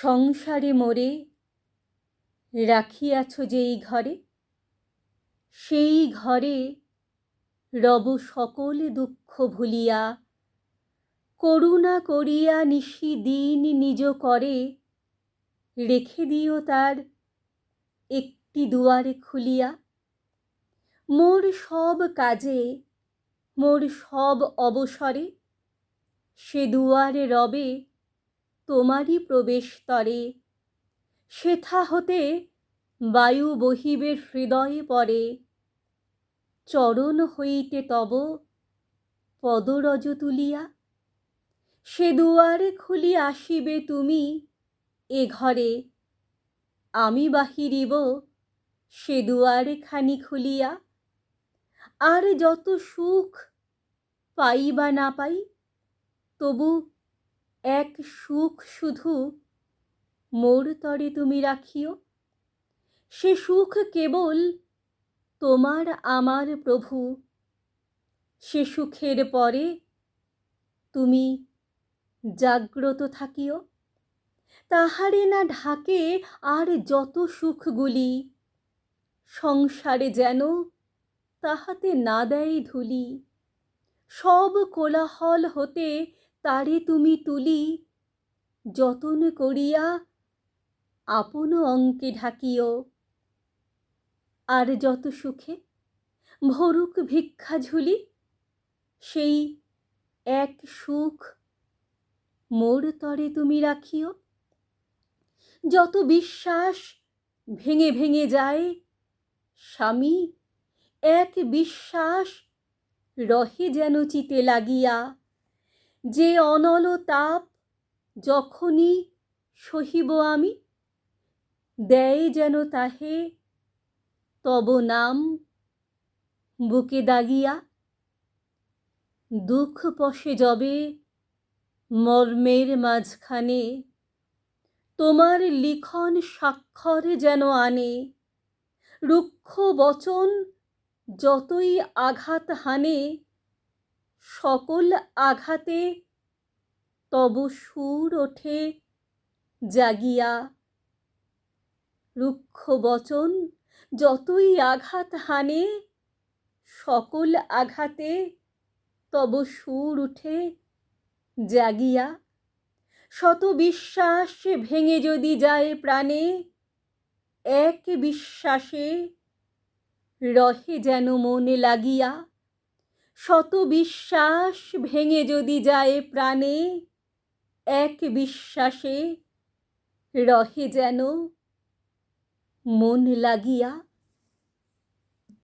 সংসারে মোরে রাখিয়াছ যেই ঘরে, সেই ঘরে রব সকল দুঃখ ভুলিয়া, করুণা করিয়া নিশি দিন নিজ করে, রেখে দিও তার একটি দুয়ার খুলিয়া। মোর সব কাজে, মোর সব অবসরে সে দুয়ারে রবে তোমারই প্রবেশতরে সেথা হতে বায়ু বহিবে হৃদয়ে পরে চরণ হইতে তব পদরজ তুলিয়া, সে দুয়ারে খুলি আসিবে তুমি এ ঘরে। আমি বাহিরিব, সে দুয়ারে খানি খুলিয়া, আর যত সুখ পাই বা না পাই, তবু এক সুখ শুধু মোর তরে তুমি রাখিও। সে সুখ কেবল তোমার আমার প্রভু। সে সুখের পরে তুমি জাগ্রত থাকিও। তাহারে না ঢাকে আর যত সুখগুলি, সংসারে যেন তাহাতে না দেয় ধুলি। সব কোলাহল হতে তারে তুমি তুলি, যতন করিয়া আপন অঙ্কে ঢাকিও। আর যত সুখে ভরুক ভিক্ষা ঝুলি, সেই এক সুখ মোর তরে তুমি রাখিও। যত বিশ্বাস ভেঙে ভেঙে যায়, স্বামী, এক বিশ্বাস রহে যেন চিতে লাগিয়া। যে অনল তাপ যখনই সহিব আমি, দেয় যেন তাহে তব নাম বুকে দাগিয়া। দুঃখ পশে যবে মর্মের মাঝখানে, তোমার লিখন স্বাক্ষর যেন আনে। রুক্ষ বচন যতই আঘাত হানে সকল আঘাতে তব সুর ওঠে জাগিয়া। রুক্ষ বচন যতই আঘাত হানে, সকল আঘাতে তব সুর উঠে জাগিয়া। শত বিশ্বাস ভেঙে যদি যায় প্রাণে, এক বিশ্বাসে রহে যেন মনে লাগিয়া। শত বিশ্বাস ভেঙে যদি যায় প্রাণে এক বিশ্বাসে রহে যেন মন লাগিয়া